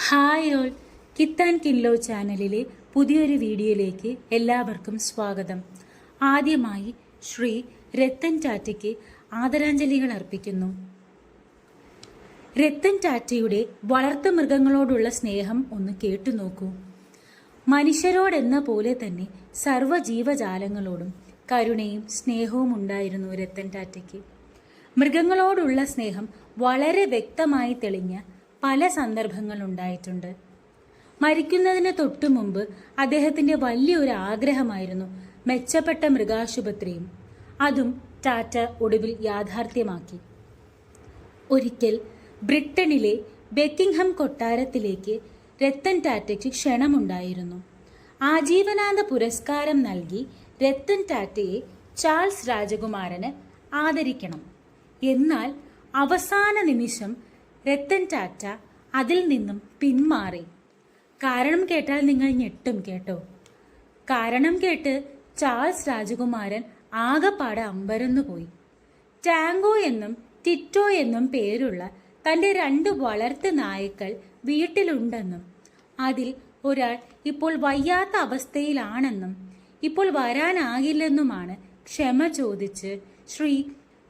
Hi all. കിത്താൻ കിൻലോ ചാനലിലെ പുതിയൊരു വീഡിയോയിലേക്ക് എല്ലാവർക്കും സ്വാഗതം. ആദ്യമായി ശ്രീ രത്തൻ ടാറ്റയ്ക്ക് ആദരാഞ്ജലികൾ അർപ്പിക്കുന്നു. രത്തൻ ടാറ്റയുടെ വളർത്തു മൃഗങ്ങളോടുള്ള സ്നേഹം ഒന്ന് കേട്ടു നോക്കൂ. മനുഷ്യരോടെന്ന പോലെ തന്നെ സർവ ജീവജാലങ്ങളോടും കരുണയും സ്നേഹവും ഉണ്ടായിരുന്നു രത്തൻ ടാറ്റയ്ക്ക്. മൃഗങ്ങളോടുള്ള സ്നേഹം വളരെ വ്യക്തമായി തെളിഞ്ഞ പല സന്ദർഭങ്ങൾ ഉണ്ടായിട്ടുണ്ട് മരിക്കുന്നതിന് തൊട്ടു മുമ്പ് അദ്ദേഹത്തിന്റെ വലിയൊരു ആഗ്രഹമായിരുന്നു മെച്ചപ്പെട്ട മൃഗാശുപത്രിയും. അതും ടാറ്റ ഒടുവിൽ യാഥാർത്ഥ്യമാക്കി. ഒരിക്കൽ ബ്രിട്ടനിലെ ബെക്കിംഗ്ഹാം കൊട്ടാരത്തിലേക്ക് രത്തൻ ടാറ്റയ്ക്ക് ക്ഷണമുണ്ടായിരുന്നു. ആജീവനാന്ത പുരസ്കാരം നൽകി രത്തൻ ടാറ്റയെ ചാൾസ് രാജകുമാരന് ആദരിക്കണം. എന്നാൽ അവസാന നിമിഷം രത്തൻ ടാറ്റ അതിൽ നിന്നും പിന്മാറി. കാരണം കേട്ടാൽ നിങ്ങൾ ഞെട്ടും കേട്ടോ. കാരണം കേട്ട് ചാൾസ് രാജകുമാരൻ ആകപ്പാടെ അമ്പരന്നുപോയി. ടാങ്കോ എന്നും ടിറ്റോ എന്നും പേരുള്ള തന്റെ രണ്ട് വളർത്തു നായ്ക്കൾ വീട്ടിലുണ്ടെന്നും അതിൽ ഒരാൾ ഇപ്പോൾ വയ്യാത്ത അവസ്ഥയിലാണെന്നും ഇപ്പോൾ വരാനാകില്ലെന്നുമാണ് ക്ഷമ ചോദിച്ച് ശ്രീ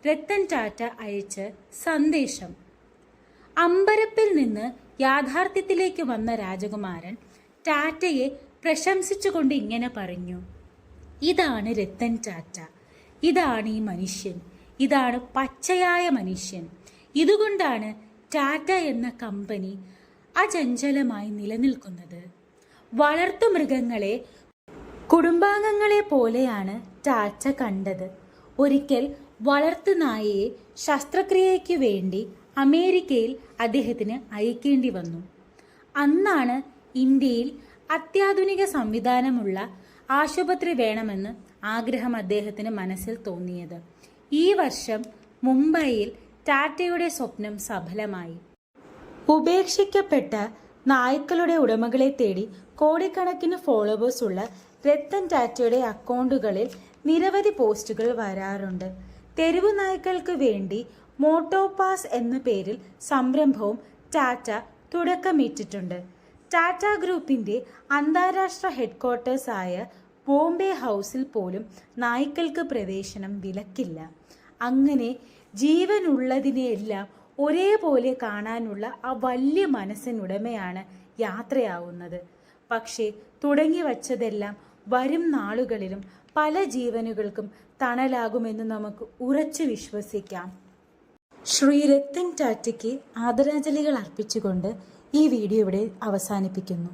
രത്തൻ ടാറ്റ അയച്ച സന്ദേശം. അമ്പരപ്പിൽ നിന്ന് യാഥാർത്ഥ്യത്തിലേക്ക് വന്ന രാജകുമാരൻ ടാറ്റയെ പ്രശംസിച്ചുകൊണ്ട് ഇങ്ങനെ പറഞ്ഞു. ഇതാണ് രത്തൻ ടാറ്റ. ഇതാണ് ഈ മനുഷ്യൻ. ഇതാണ് പച്ചയായ മനുഷ്യൻ. ഇതുകൊണ്ടാണ് ടാറ്റ എന്ന കമ്പനി അചഞ്ചലമായി നിലനിൽക്കുന്നത്. വളർത്തു മൃഗങ്ങളെ കുടുംബാംഗങ്ങളെ പോലെയാണ് ടാറ്റ കണ്ടത്. ഒരിക്കൽ വളർത്തുനായയെ ശസ്ത്രക്രിയയ്ക്ക് വേണ്ടി അമേരിക്കയിൽ അദ്ദേഹത്തിന് അയക്കേണ്ടി വന്നു. അന്നാണ് ഇന്ത്യയിൽ അത്യാധുനിക സംവിധാനമുള്ള ആശുപത്രി വേണമെന്ന് ആഗ്രഹം അദ്ദേഹത്തിന് മനസ്സിൽ തോന്നിയത്. ഈ വർഷം മുംബൈയിൽ ടാറ്റയുടെ സ്വപ്നം സഫലമായി. ഉപേക്ഷിക്കപ്പെട്ട നായ്ക്കളുടെ ഉടമകളെ തേടി കോടിക്കണക്കിന് ഫോളോവേഴ്സ് ഉള്ള രത്തൻ ടാറ്റയുടെ അക്കൗണ്ടുകളിൽ നിരവധി പോസ്റ്റുകൾ വരാറുണ്ട്. തെരുവു നായ്ക്കൾക്ക് വേണ്ടി മോട്ടോപാസ് എന്ന പേരിൽ സംരംഭവും ടാറ്റ തുടക്കമിട്ടിട്ടുണ്ട്. ടാറ്റ ഗ്രൂപ്പിന്റെ അന്താരാഷ്ട്ര ഹെഡ്ക്വാർട്ടേഴ്സ് ആയ ബോംബെ ഹൗസിൽ പോലും നായ്ക്കൾക്ക് പ്രവേശനം വിലക്കില്ല. അങ്ങനെ ജീവനുള്ളതിനെയെല്ലാം ഒരേപോലെ കാണാനുള്ള ആ വലിയ മനസ്സിനുടമയാണ് യാത്രയാവുന്നത്. പക്ഷേ തുടങ്ങി വച്ചതെല്ലാം വരും നാളുകളിലും പല ജീവനുകൾക്കും തണലാകുമെന്ന് നമുക്ക് ഉറച്ചു വിശ്വസിക്കാം. ശ്രീ രത്തൻ ടാറ്റയ്ക്ക് ആദരാഞ്ജലികൾ അർപ്പിച്ചുകൊണ്ട് ഈ വീഡിയോ ഇവിടെ അവസാനിപ്പിക്കുന്നു.